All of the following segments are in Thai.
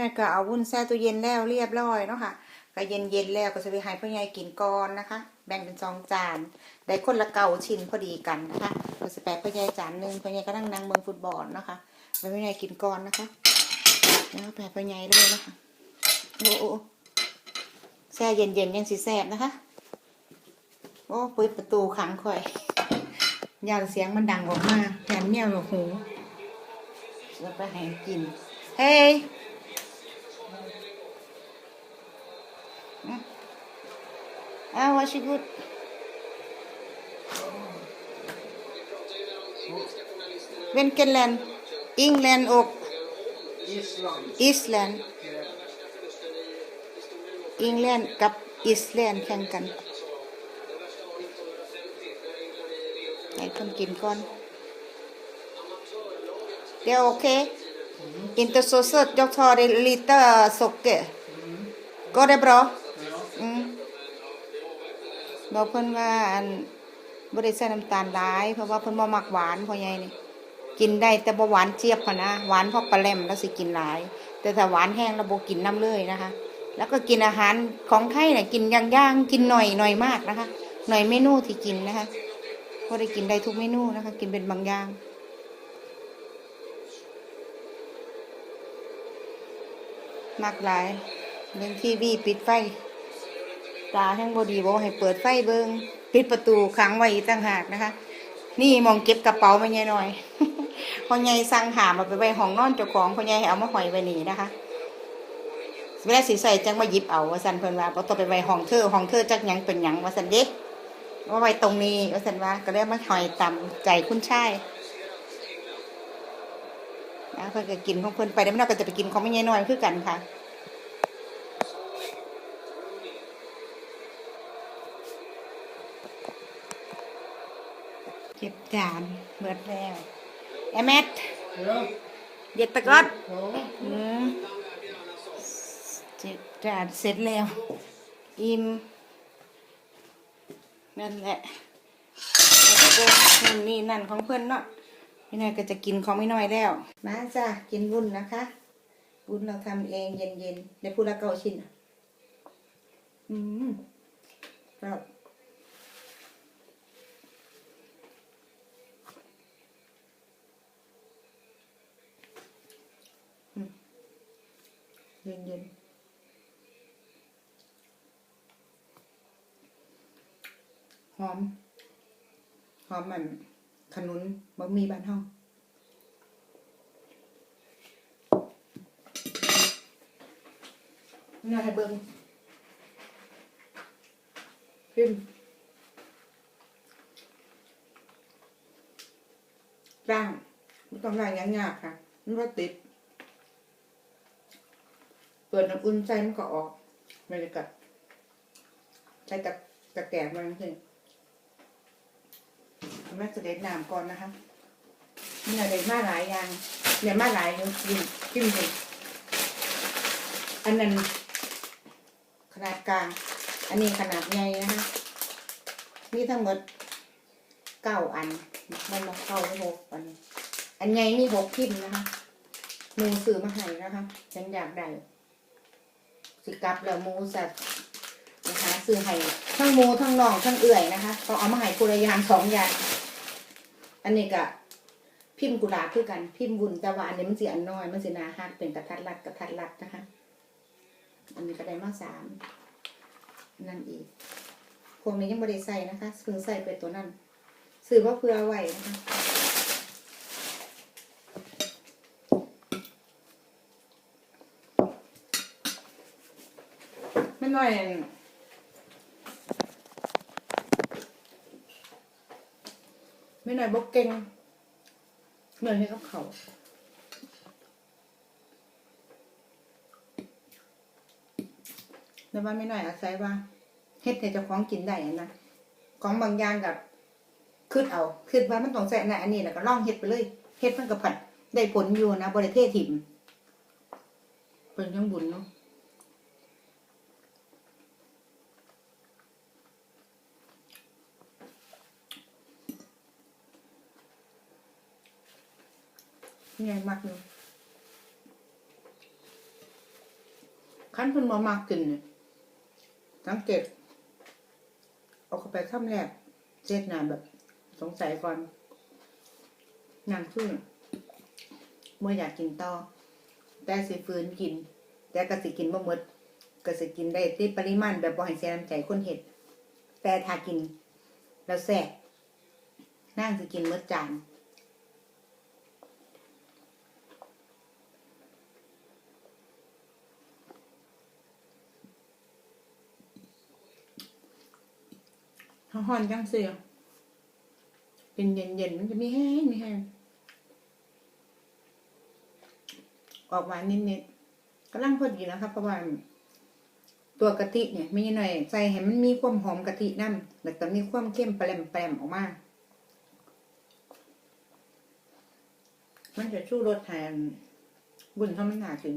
นี่ก็เอาวุ้นแช่ตู้เย็นแล้วเรียบร้อยเนาะค่ะก็เย็นเย็นๆแล้วก็จะไปให้พ่อใหญ่กินก่อนนะคะ แบ่งเป็นสองจานได้คนละเก่าชิ้นพอดีกันนะคะก็จะแปะพ่อใหญ่จานหนึ่งพ่อใหญ่ก็นั่งนั่งเมืองฟุตบอลนะคะไปพ่อใหญ่กินก่อนนะคะแล้วแปะพ่อใหญ่เลยนะคะโอ้โอ้แช่เย็นเย็นๆยังสีแสบนะคะโอ้เปิดประตูขังข่อยยางเสียงมันดังออกมาแถมเนี่ยหนวกหูแล้วไปให้กินเฮ้ย อ้าว what you good เวนเกนแลนด์อิงแลนด์อกไอิสแลนด์อิงแลนด์กับอิสแลนด์แข่งกันให้คนกินก่อน เดี๋ยวโอเค Inte så sött, jag tar det lite socker. Går det bra? บอกเพิ่นว่าอันบ่ได้ใส่น้ำตาลหลาย เพราะว่าเพิ่นบ่มักหวานพ่อใหญ่นี่กินได้แต่บ่หวานเจี๊ยบพะนะหวานเพราะปลาแหลมแล้วสิกินหลาย แต่ถ้าหวานแห้งแล้วบ่กินน้ำเลยนะคะ แล้วก็กินอาหารของไทยน่ะกินย่างๆกินหน่อยหน่อยมากนะคะ หน่อยเมนูที่กินนะคะบ่ได้กินได้ทุกเมนูนะคะ กินเป็นบางอย่างมากหลายเบิ่งทีวีปิดไฟ ตาแห้งบดีบอกให้เปิดไฟเบิงปิดประตูขังไว้ต่างหากนะคะ นี่มองเก็บกระเป๋ามาใหญ่หน่อยพอใหญ่สั่งหามาไปไว้ห้องนอนเจ้าของพอใหญ่ให้เอามาหอยไว้นี่นะคะเวลาสีใส่จังมาหยิบเอาว่าสันเพิ่นว่าบ่ต้องไปไว้ห้องเธอห้องเธอจักยังเป็นหยังว่าสันเด็กว่าไว้ตรงนี้ว่าสันว่าก็เลยกมาหอยตำใจคุณชายนะเพิ่นก็กินของเพิ่นไปแล้วมันก็จะไปกินของไม่ใหญ่น้อยคือกันค่ะ เก็บ จานเบิดแล้วเอเมด Ja. เด็ดตะกร้อน Ja. อืมเจ็ดจานเสร็จแล้ว อิ่มนั่นแหละแล้วก็นั่นนี่นั่นของเพื่อนเนาะไม่น้อยก็จะกินของไม่น้อยแล้ว มาจ้ะกินวุ้นนะคะวุ้นเราทำเองเย็นๆในพูละเก้าชิ้นอะอืมครับ เย็นเย็นหอม หอมมันขนุนบะหมี่บ้านห้องนี่ให้เบิ้งพิมร่างไม่ต้องร่างยังยากค่ะมันก็ติด เปิดน้ำอุ่นใจมันก็ออกบรรยากาศใช้ตะตะแกรงมันเลยแม่จะเด็ดน้ำก่อนนะคะนี่เราเด็ดมาหลายอย่างเด็ดมาหลายอยังกินกินเลยอันนั้นขนาดกลาง อันนี้ขนาดใหญ่นะคะมีทั้งหมดเก้าอันมันมาเข้าหกอันนี้อันใหญ่มีหกพิมพ์นะคะมูซื้อมาให้นะคะ ฉันอยากได้ สิกลับแล้วหมูสัตว์นะคะซื้อให้ทั้งหมูทั้งน่องทั้งเอื่อยนะคะต้องเอามาให้กุระอยางสองอย่างอันนี้ก็พิมพ์กุหลาบคือกัน พิมพ์บุญแต่ว่าอันนี้มันสีอันน้อย มันสีนาฮักเป็นกระทัดรัดกระทัดรัดนะคะ อันนี้ก็ได้มาสามนั่นอีกพวกนี้ยังไม่ได้ใส่นะคะเพิ่งใส่ไปตัวนั้นซื้อว่าเพื่อไว้นะคะ ไม่น้อยไม่หน้อยบกเก่งเหนื่อยให้กับเขาแต่ว่าไม่หน้อยอาศัยว่าเฮ็ดให้เจ้าของกินได้นะของบางอย่างกับคืดเอาคืดว่ามันต้องใส่อันอันนี้แล้วก็ล่องเฮ็ดไปเลยเฮ็ดมันก็ผัดได้ผลอยู่นะบริเทศถิ่มเป็นยังบุญเนาะ ใหญ่มากเลยขั้นเพิ่นบ่มากกินเนี่ยสังเกตเอาเข้าไปข้ามแรกเจ็ดนาแบบ สงสัยก่อนนางขึ้นเมื่ออยากกินต่อ แต่สิฟื้นกิน แต่ก็สิกินบ่หมดก็สิกินได้ที่ปริมาณแบบบ่ให้เสียน้ำใจคนเห็ด แต่ถ้ากิน แล้วแซ่บนั่งสิกินหมดจาน ถ้าฮ้อนจังเสียเป็นเย็นๆมันจะมีแห้งมีแห้งออกหวานนิดๆกำลังพอดีแล้วครับเพราะว่าตัวกะทิเนี่ยม่หน่อยใส่ให้มันมีความหอมกะทินั่นแล้วก็มีความเข้มแปรมๆออกมามันจะชูรสแทนบุญเขามันหนากิน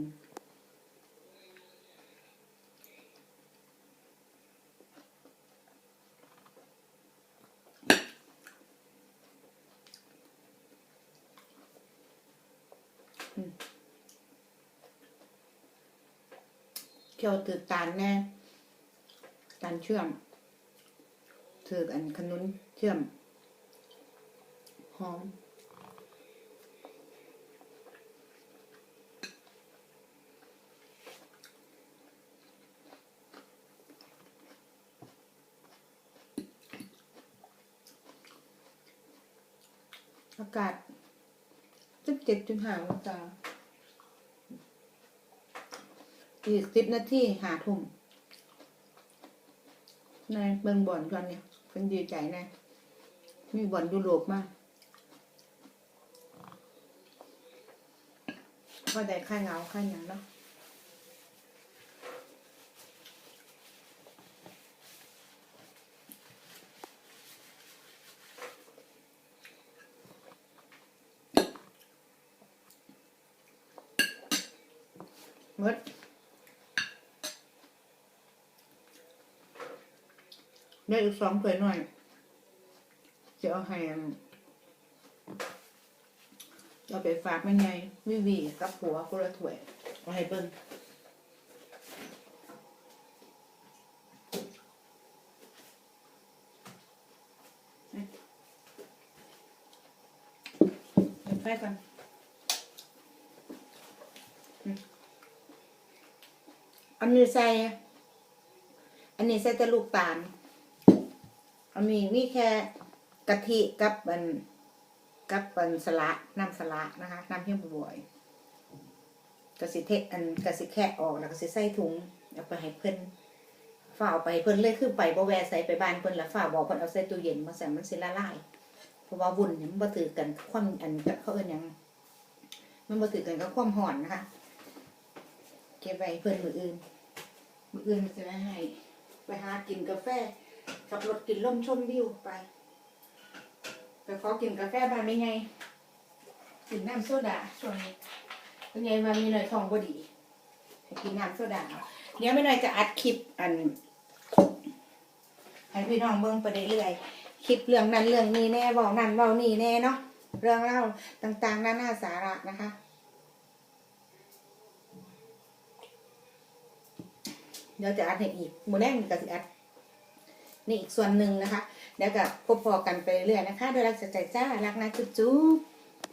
คี่ยวตือตาลแน่ตาลเชื่อมถืออันขนุนเชื่อม หอมอากาศสิบเจ็ดจุดห้าองศา อีกสิบนาทีหาทุ่มนายเบิ่งบ่อนก่อนเนี่ยเพิ่นดีใจแนะมีบ่อนยุโรปมากก็ได้ค่าเงาค่าอยังเนาะหมด ได้อีกสองถ้วยหน่อย จะเอาให้อันจะเอาไปฝากแม่ไงวิวีกับผัวคนละถ้วยเอาให้เบิ้งเปิดไฟก่อนอันนี้ใส่ อันนี้ใส่แต่ลูกตาล อันนี้มีแค่กะทิกับอันกับอันสละน้ำสละนะคะน้ำเพียงบ่อยๆกะสิเทอันกะสิแค่ออกแล้วก็สิใส่ถุงเอาไปให้เพิ่อนฝ้ากไปเพิ่อนเลยคือไปบ่แวใส่ไปบ้านเพิ่อนแล้วฝ้าบอกเพิ่อนเอาใส่ตู้เย็นมาใส่มันสิละลายเพราะว่าวุ่นเนี่ยมันบ่ถือกันความอันกับเขาเอินยังมันบ่ถือกันกับความร้อนนะคะเก็บไว้เพิ่อนมืออื่นมืออื่นมันจะได้ให้ไปหากินกาแฟ ขับรถกินล่มชมวิวไปไปขอกินกาแฟบ้านไม่ไงกินน้ำโซดาช่วงนี้เป็นไงมามีหน่อยท้องบดีกินน้ำโซดาเดี๋ยวไม่หน่อยจะอัดคลิปอันให้พี่น้องเบิ่งไปเรื่อยๆคลิปเรื่องนั้นเรื่องนี้แน่เบานั่นเบานี่แน่เนาะเรื่องเล่าต่างๆนานาสาระนะคะเดี๋ยวจะอัดให้อีกโมแรกมีกสิอัด นี่อีกส่วนหนึ่งนะคะ เดี๋ยวกับพบพอกันไปเรื่อยนะคะโดยรักจากใจจ้ารักนะจุ๊จุ๊บ